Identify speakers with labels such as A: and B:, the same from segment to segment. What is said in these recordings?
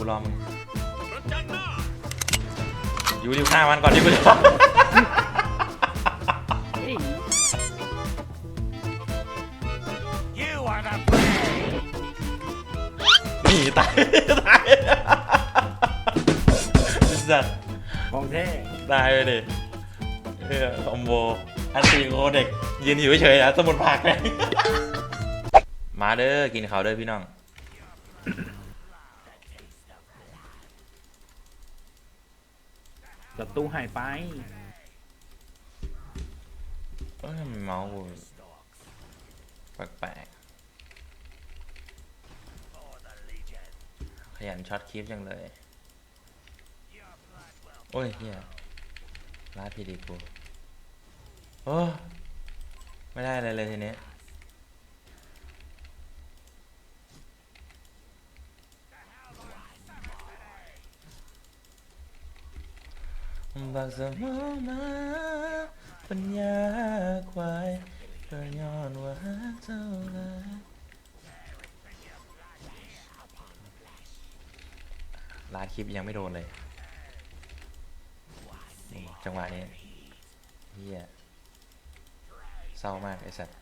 A: กูรอมึง
B: ประจันหน้า
A: อยู่ดิวฆ่ามันก่อนดิกูจะ
C: เฮ้ย
B: You are the prey
A: หนีตายตายสัตว์
C: ของแท้
A: ตายไปดิเออคอมโบอันตีโคเด็กยืนอยู่เฉยๆนะสมุนผักเลยมาเด้อกินข้าวเด้อพี่น้อง
C: ศัตรู หายไป
A: เอ้ยเมาส์กูแปลกๆขยันช็อตคลิปจังเลย โอ้ยเฮียลาดพีดีกูโอ้ไม่ได้อะไรเลยทีนี้ บักสมองมาปัญญาควายก็ย้อนว่าฮักเท่าไรลาคลิปยังไม่โดนเลย จังหวะนี้เฮียเศร้ามากไอ้สัตว์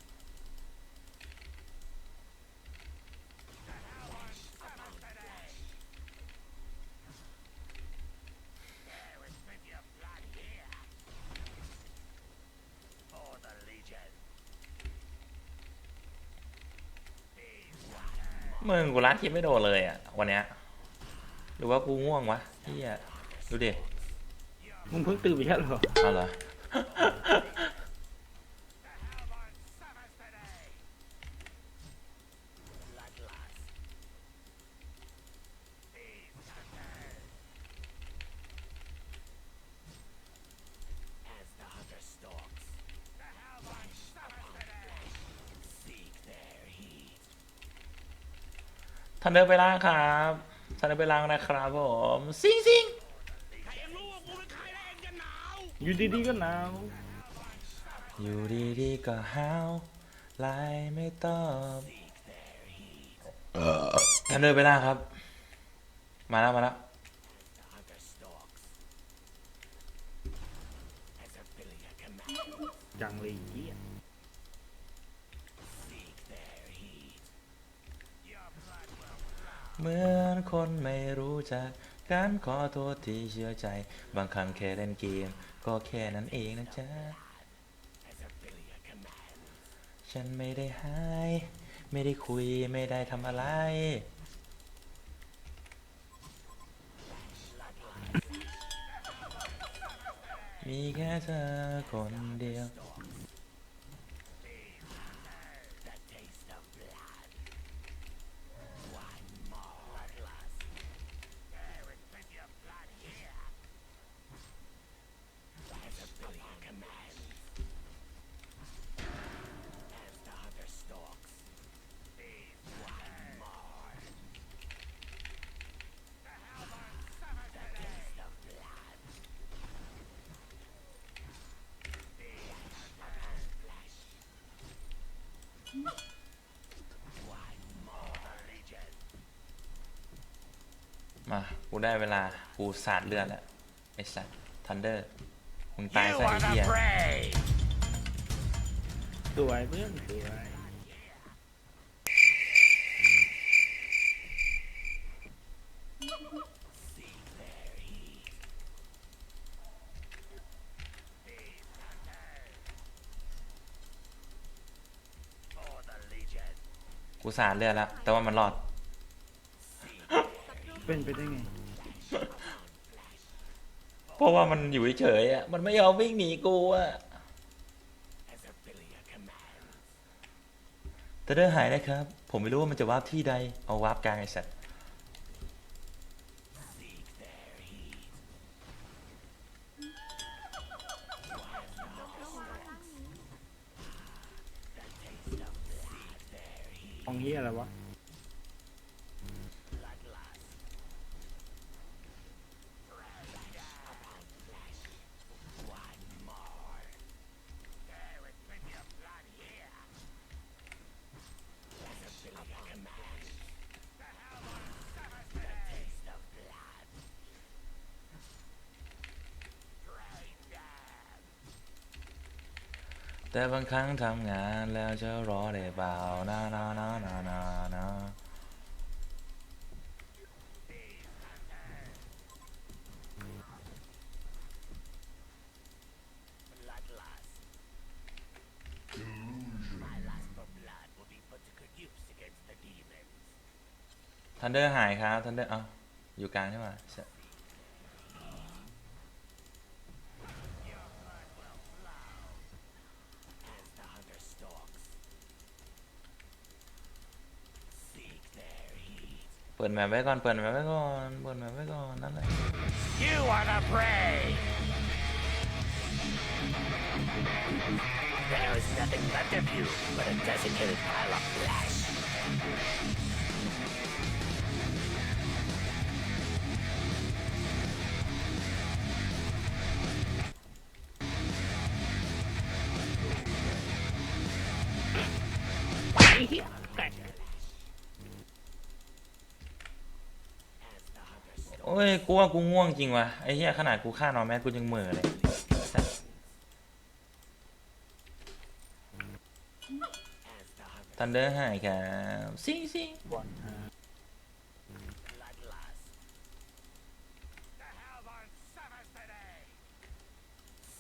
A: มึงกูล้างคลิปไม่โดนเลยอะวันเนี้ยหรือว่ากูง่วงวะเฮียดูดิ
C: มึงเพิ่งตื่นไปใช่เหรอ
A: เอาเหรอ ท่านเดินไปล่างครับท่านเดินไปล่างนะครับผมซิงซิง
B: ใครยังรู้ว่ากูเป็นใครแล้วเองจะหนาว
C: อยู่ดีๆก็หนาว
A: อยู่ดีๆก็ห้าวไลน์ไม่ตอบท่านเดินไปล่างครับ มาแล้วมาแล้ว
C: จังเลย เห
A: มือนคนไม่รู้จักการขอโทษที่เชื่อใจ บางครั้งแค่เล่นเกม ก็แค่นั้นเองนะจ๊ะ ฉันไม่ได้หาย ไม่ได้คุยไม่ได้ทำอะไร มีแค่เธอคนเดียว มา กูได้เวลา กูสาดเลือดแล้วไอ้สัตว์ทันเดอร์ มึงตาย
B: You
A: ซะไอ้
B: are
A: เหี้ย
B: the prey
C: สวยเพื่อนสวย
A: กูสาดเลือดแล้ว แต่ว่ามันรอด
C: เป็นไปได้ไง
A: เพราะว่ามันอยู่เฉยๆอะ มันไม่ยอมวิ่งหนีกูอะแต่เดอร์หายนะครับ ผมไม่รู้ว่ามันจะวาร์ปที่ใด เอาวาร์ปกลางไอ้สัตว์
C: ของเหี้ยอะไรวะ
A: แต่บางครั้งทำงานแล้วจะรอได้เปล่านานานานานานาทันเดอร์หายครับทันเดอร์เอ้าอยู่กลางใช่ไหม เปิดแมปไว้ก่อน เปิดแมปไว้ก่อน เปิดแมปไว้ก่อน นั่นแหละ
B: You are the prey! There is nothing left of you but a desiccated pile of flesh.
C: ยกู
A: ว่ากูง่วงจริงว่ะไอ้เหี้ยขนาดกูฆ่านอนแมสกูยังเหม่อเลยทันเดอร์หายครับซิงซิง
C: บอลฮะ
B: The Hellborn suffers today!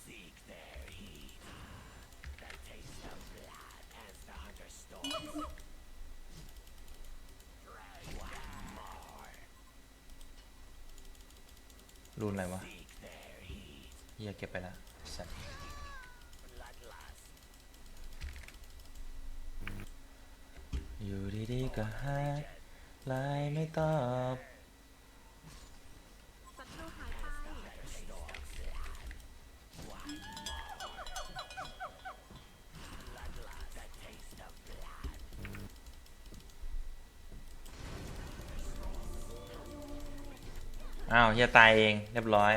B: Seek their heat. The taste of blood as the hunter stalks. Drag one more.
A: รุน อะไรวะเฮียเก็บไปละสัต
B: ว์
A: อยู่ดีๆก็หายไลน์ไม่ตอบ อ้าวเฮียตายเองเรียบร้อย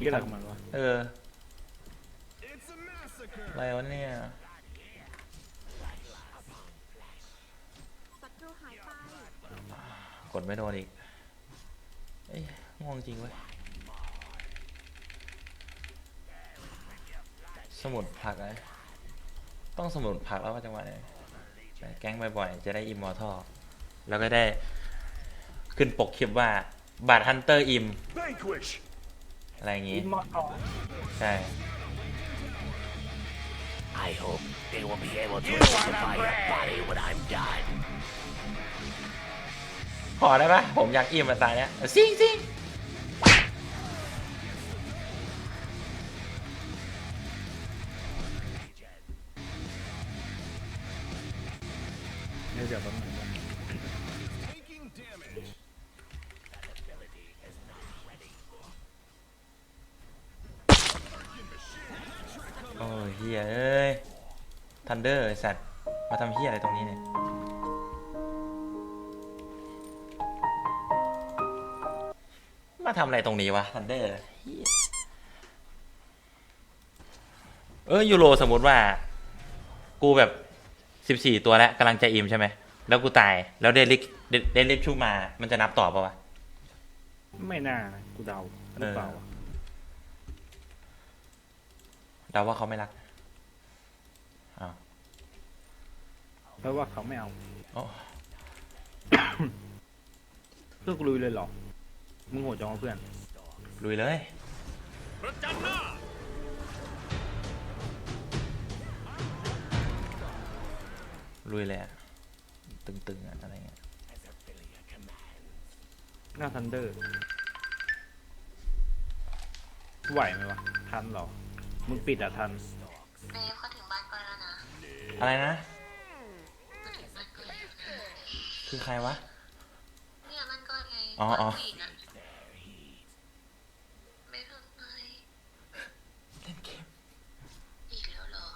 C: ยอะไรของมันวะ
A: เอออะไรวะเนี่ยกดไม่โดนอีกเอ้ยง่วงจริงเว้ยสมุดผักอะไรต้องสมุดผักแล้วว่าจังหวะเนี่ยแก๊งบ่อยๆ จะได้อิมมอร์ทัลแล้วก็ได้ขึ้นปกคลิปว่า บัตรฮันเตอร์อิม
B: Vanquish!
A: อะไรอย่างงี้
C: อินมอร์ทัล
A: ใช่
B: I hope they will be able to identify your body when I'm done.
A: ขอได้ปะผมอยากอิมมาตายเนี้ยซิงซิง
C: เดี๋ยวเดี๋ยวแป๊บนึง
A: ยเฮียเอ้ยทันเดอร์ไอสัตว์มาทำเฮียอะไรตรงนี้เนี่ยมาทำอะไรตรงนี้วะทันเดอร์เหี้ยเออยูโรสมมติว่า กูแบบสิบสี่ตัวแล้วกำลังจะอิมใช่ไหม แล้วกูตายแล้วเดลิกเดเดลิกชูมา มันจะนับต่อปะวะ
C: ไม่น่านะกูเดาหรือเปล่า
A: เออเดาว่าเขาไม่รักอ้า
C: เพราะว่าเขาไม่เอา
A: โอ้
C: เพื่อนกูลุยเลยเหรอ มึงโหดจังวะเพื่อน
A: ลุยเลย
B: ประจันหน้า
A: ลุยเลยอะตึงๆอะอะไรเงี้ย
C: หน้าทันเดอร์ไหวไหมวะ ทันเหรอ มึงปิดอะทัน
D: เบฟเขาถึงบ้านก่อนแล้วนะ
A: อะไรนะ
D: เขาถึงบ้านก่อนแล้วนะ
A: คือใครวะ
D: เนี่ยบ้านก่อนไง
A: อ๋ออ๋อ
D: บ้านผู้หญิงอะไม่ทำไม
A: เล่นเกม
D: อีกแล้วเหรอ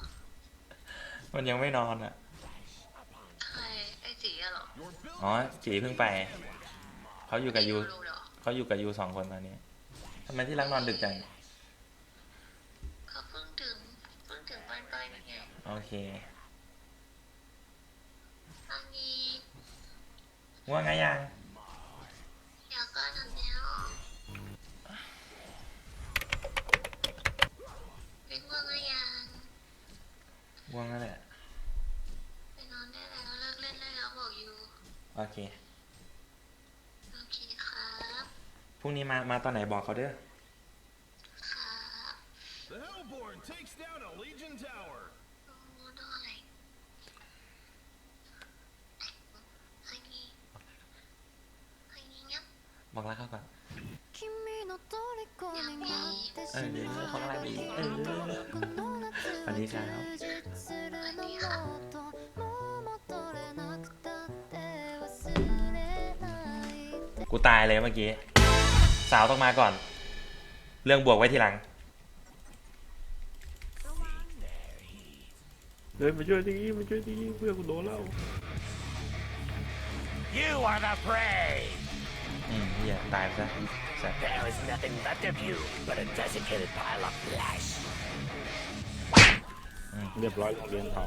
A: มันยังไม่นอนอะ
D: ใครไอ้จีอะเหรอ
A: อ๋อจีเพิ่งไป เขาอยู่กับยู
D: ไม่รู้เหรอ
A: เขาอยู่กับยูสองคนตอนนี้ทำไมที่รักนอนดึกจัง
D: เขาเพิ่งถึงเพิ่งถึงบ้านก่อนไง
A: โอเค
D: อันนี้
A: ว่าไงยัง
D: อยากก็ทำแล้วเป็นว่าไงยัง
A: ง่วงแล้วแหละ
D: ไปนอนได้แล้วเลิกเล่นได้แล้วบอกอยู่
A: โอเค
D: โอเคครับ
A: พรุ่งนี้มามาตอนไหนบอกเขาเด้อ
D: ครับ
E: The Hellborn takes down a Legion tower.
D: โอ้ด้วยให้งี้ให้งี้เงี้ย
A: บอกรักเขาก่อนเออเดี๋ยวของอะไรดีเออสวัสดีครับกูตายเลยเมื่อกี้ สาวต้องมาก่อน เรื่องบวกไว้ทีหลัง
C: เฮ้ยมาช่วยทีมาช่วยทีเพื่อนกูโดนแล้ว
B: You are the prey
A: อืมเฮียตายไปซะสัตว์
B: There is nothing left of you but a desiccated pile of flesh.
C: เรียบร้อยโรงเรียนเผา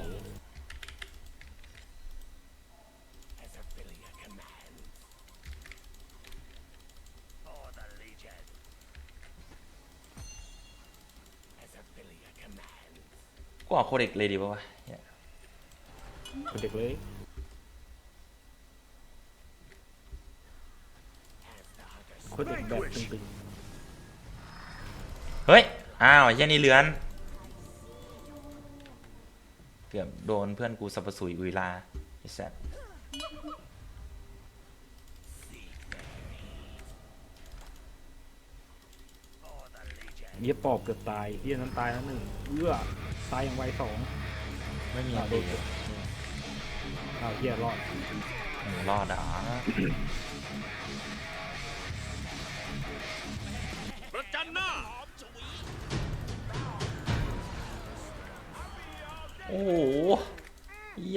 B: As Ophelia commands. For the Legion. As Ophelia commands.
A: กูออกโคเด็กเลยดีป่าวะเหี้ย
C: เป็นเด็กเลย
B: As the hunter
C: คนเด็กแบบตึง
A: เฮ้ย อ้าวไอ้เหี้ยนี่เลือน เกือบโดนเพื่อนกูสับปะสุยอุยลาไอ้สัตว์
B: for the Legion.
C: ๆเยี่ยปอบเกือบตายเยี่ยนั้นตายแล้วหนึ่งเอื้อตายอย่างไวสอง
A: ไม่มีอะไรเลย
C: อ้าวเยี่ยรอด
A: อืมรอดอะ
E: ประ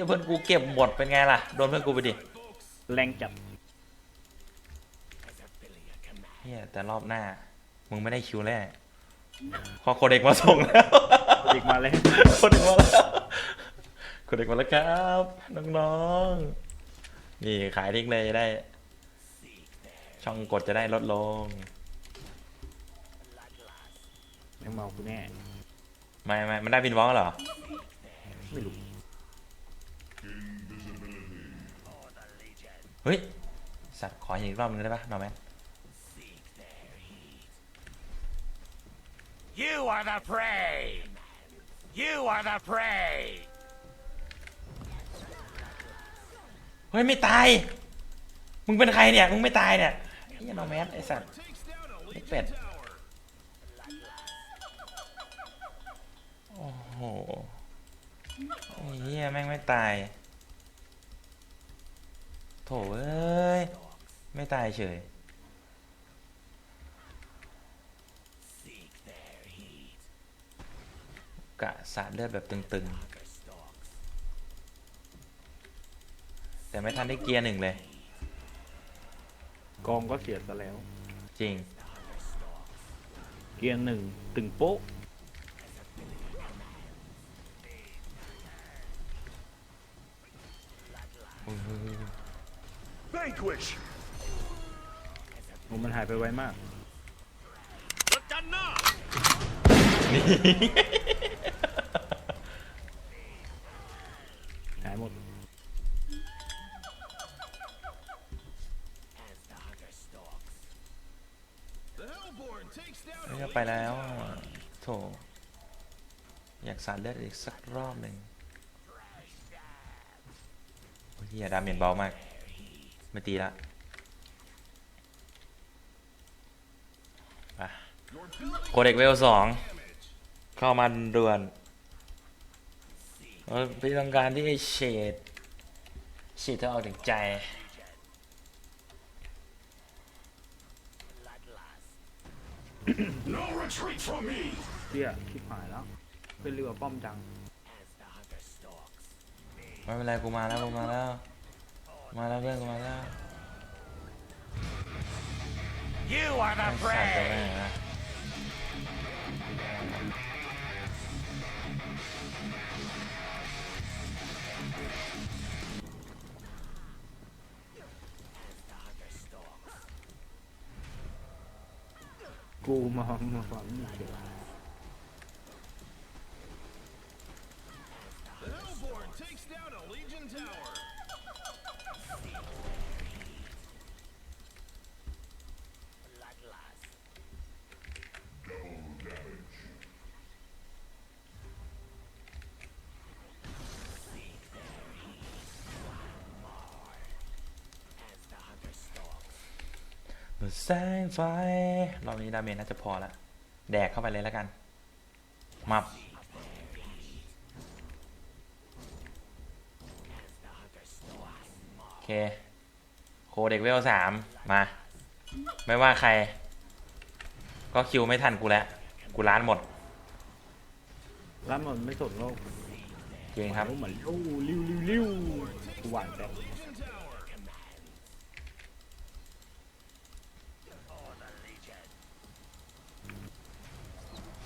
A: เหี้ยเพื่อนกูเก็บหมดเป็นไงล่ะ โดนเพื่อนกูไปดิ
C: แรงจัด
B: As Ophelia commands.
A: เฮียแต่รอบหน้า มึงไม่ได้คิวแรกพอโคเด็กมาส่งแล้ว
C: เด็กมาแล้ว
A: โคเด็กมาแล้วโคเด็กมาแล้วครับน้องๆ นี่ขายทิ้งเลยจะได้ ช่องกดจะได้ลดลง
C: ยังเมากูแน่
A: ไม่ไม่มันได้บินวอลเหรอ
C: ไม่รู้
A: เฮ้ย สัตว์ขออีกรอบนึงได้ปะนอแมน
B: Seek their heat. You are the prey! You are the prey!
A: เฮ้ย ไม่ตาย มึงเป็นใครเนี่ย มึงไม่ตายเนี่ยไอ้เหี้ยนอแมนไอ้สัตว์
E: Takes down a Legion
A: Bed.
E: tower.
A: โอ้โหไอ้เหี้ยแม่งไม่ตาย โถเอ้ย ไม่ตายเฉย
B: Seek their heat.
A: กะสาดเลือดแบบตึง
B: Hunger stalks.
A: ๆแต่ไม่ทันได้เกียร์หนึ่งเลย
C: กองก็เสียซะแล้ว
A: จริง
C: เกียร์หนึ่งตึงโป๊ะ
E: Vanquish.
C: โอ้มันหายไปไวมาก
E: ประจันหน้า
C: หายหมด
B: As the hunter stalks.
E: The Hellborn takes down
A: ไม่
E: a
A: จะไปแล้วอะโถอยากสาดเลือดอีกสักรอบหนึ่งโอ้ยเฮียดาเมจเบามาก ไม่ตีละไป
E: Your building
A: โคเด็กเวลสอง
E: damage.
A: เข้ามาด่วนเออพี่ต้องการที่ไอ้เฉดเฉดเธอเอาถึงใจ
B: Bloodlust.
E: No retreat from me.
C: เที่ยชิบหายแล้ว เป็นเรือป้อมจัง
B: As the hunter stalks.
A: ไม่เป็นไรกูมาแล้วกูมาแล้ว มาแล้วเพื่อนกูมาแล้ว
B: You are the
A: ไอ้สัตว์จะ
B: prey!
A: ไม่นะ
C: กูมามาฟังนี่เฉย
E: takes down a Legion tower.
A: แสงไฟรอบนี้ดาเมจน่าจะพอละแดกเข้าไปเลยแล้วกันมับโอเค โคเด็กเวลสามมา ไม่ว่าใคร ก็คิวไม่ทันกูแล้ว กูล้านหมด
C: ร้านมันไม่สนโลก
A: จริงครับ
C: เขาเหมือนริ้วริ้วริ้วริ้วกูหวานแต่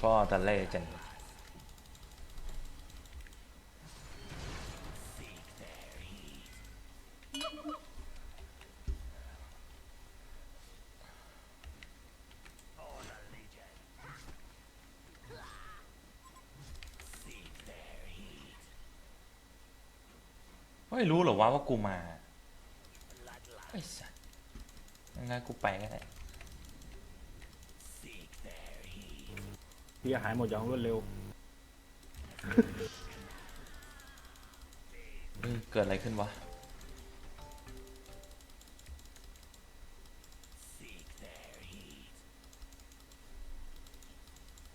A: for the legend เฮ้ยรู้เหรอวะว่ากูมา ไอ้สัสงั้นกูไปก็ได้
C: พี่หายหมดอย่างรวดเร็ว
A: เฮ้ยเกิดอะไรขึ้นวะ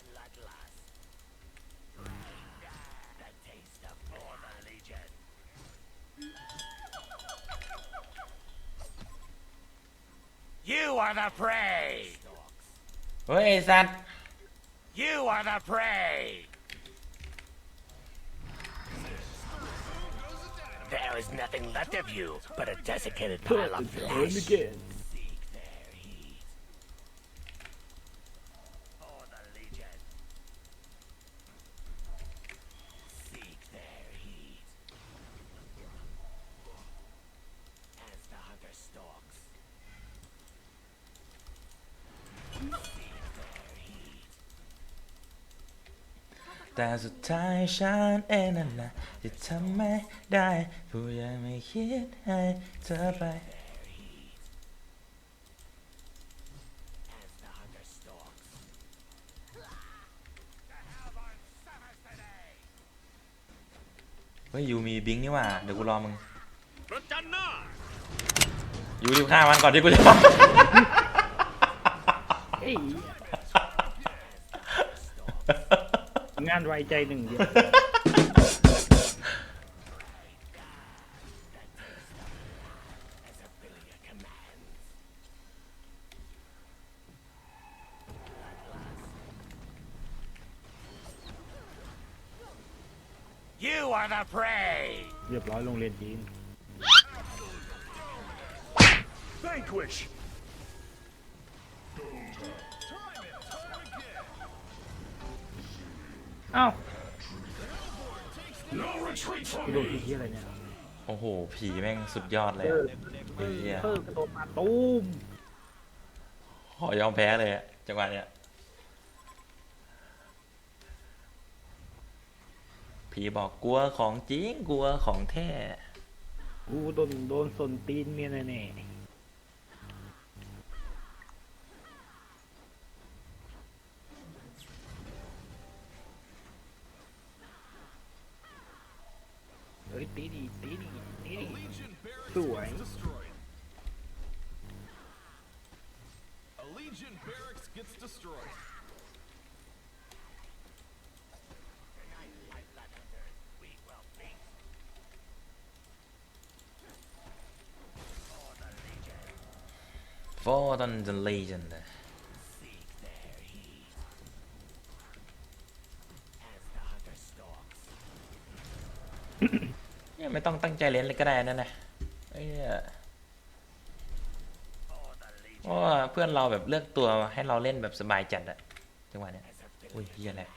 B: Bloodlust. The taste of all the Legion. You are the prey!
A: เฮ้ยไอ้สัตว์
B: You are the prey! There is nothing left of you but a desiccated pile of flesh. again.
A: แต่สุดท้ายฉันเองนั่นแหละที่ทำไม่ได้ผู้ยังไม่คิดให้เธอไป เฮ้ยยูมีบิงนี่หว่า เดี๋ยวกูรอมึง
E: Pratanna!
A: ยูรีบฆ่ามันก่อนที่กูจะ
C: เอ้ย งานไวใจหนึ่งเดียว
B: As Abilia commands. You are the prey!
C: เรียบร้อยโรงเรียนจีน
E: Vanquish!
C: เอ้า
E: No retreat
C: กู
E: from
C: โดน
E: me!
C: ผีที่อะไรเนี่ย
A: โอ้โห ผีแม่งสุดยอดเลยอะไอ้เหี้ย
C: เพิ่มกระโดดมาตูม
A: ขอยอมแพ้เลยอะจังหวะเนี้ยผีบอกกลัวของจริงกลัวของแท้
C: กูโดนโดนสนตีนเมียแน่ๆเฮ้ยตีดีตีดีตีดี
E: Legion barracks
C: Sure.
E: gets destroyed. A Legion barracks gets destroyed.
B: We will feast.
A: For the legend
B: Seek their heat. As the hunter stalks.
A: เนี่ยไม่ ต้องตั้งใจเล่นเลยก็ได้นั่นนะไอ้เหี้ยเพราะว่าเพื่อนเราแบบเลือกตัวให้เราเล่นแบบสบายจัดอะจังหวะเนี้ยอุ้ยเฮียแหละ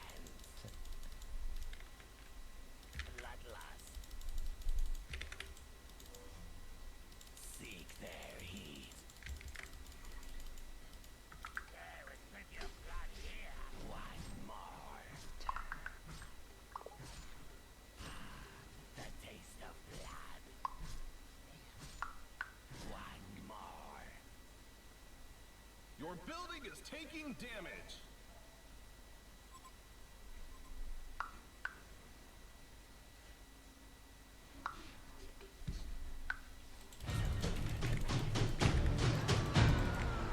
E: Your building is taking damage.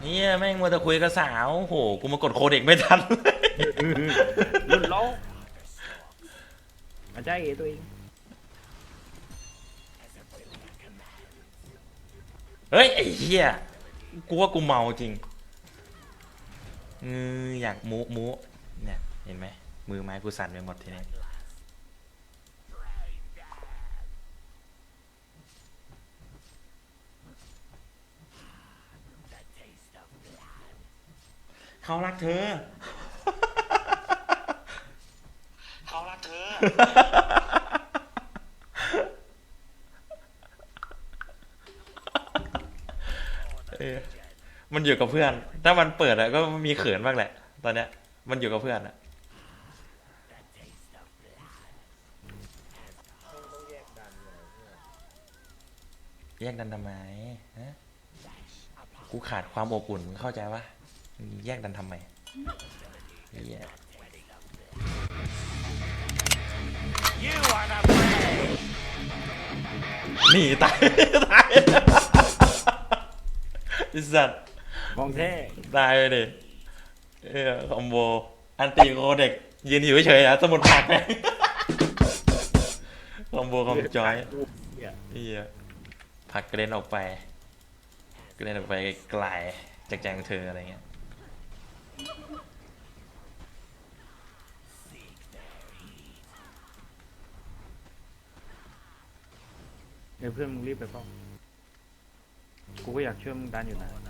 A: เนี่ยแม่งมัวแต่คุยกับสาวโอ้โห กูมากดโคเด็กไม่ทัน
C: รุ่นโลกมาใจเอตัวเอง
A: เฮ้ย ไอ้เหี้ยกูว่ากูเมาจริง เอออยากมูมูเนี่ย เห็นไหม มือไม้กูสั่นไปหมดทีนี้เขารักเธอ เขารักเธอ เออ มันอยู่กับเพื่อน ถ้ามันเปิดอะก็มีเขินบ้างแหละ ตอนเนี้ย มันอยู่กับเพื่อนอะแยกดันทำไมฮะกูขาดความอบอุ่นมึงเข้าใจปะมึงแยกดันทำไมเหี้ย
B: You are the prey.
A: หนีตาย ตายไอิสัตว์
C: มองแท้
A: ตายไปดิเออคอมโบ อันตีโคเด็กยืนอยู่เฉยๆอะสมุดผักไงคอมโบคอมจอย
C: เหี้ย
A: เฮียผักกระเด็นออกไปกระเด็นออกไปไกลจากแจงเธออะไรเงี้ย
C: เดี๋ยวเพื่อนมึงรีบไปเปล่ากูก็อยากช่วยมึงดันอยู่นะ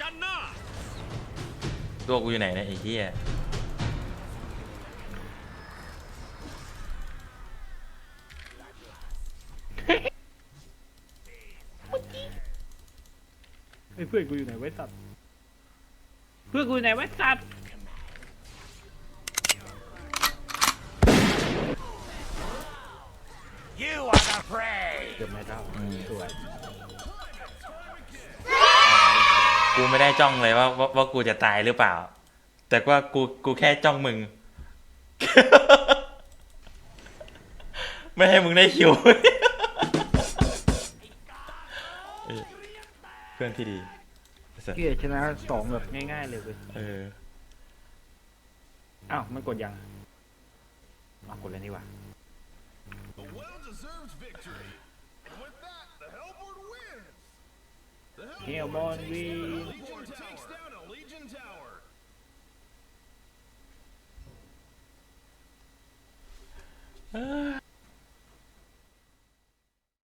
B: จันหน้า
A: ตัวกูอยู่ไหนเนี่ยไอ้เหี้ย
C: ไอ้ยเพื่อนกูอยู่ไหนไว้สัตว์ เพื่อนกูอยู่ไหนไว้สัตว์
B: You are the prey.
C: เกือบไม่เท่าสวย
A: กูไม่ได้จ้องเลยว่าว่าว่ากูจะตายหรือเปล่า แต่ว่ากูกูแค่จ้องมึง ไม่ให้มึงได้คิวเออเพื่อนที่ดีไอ้สัส
C: เกียชนะสองแบบง่ายๆเลยเว้ย
A: เออ
C: อ้าวมันกดยังอ้าวกดแล้วนี่หว่า Come
E: on, we. Uh. Ah.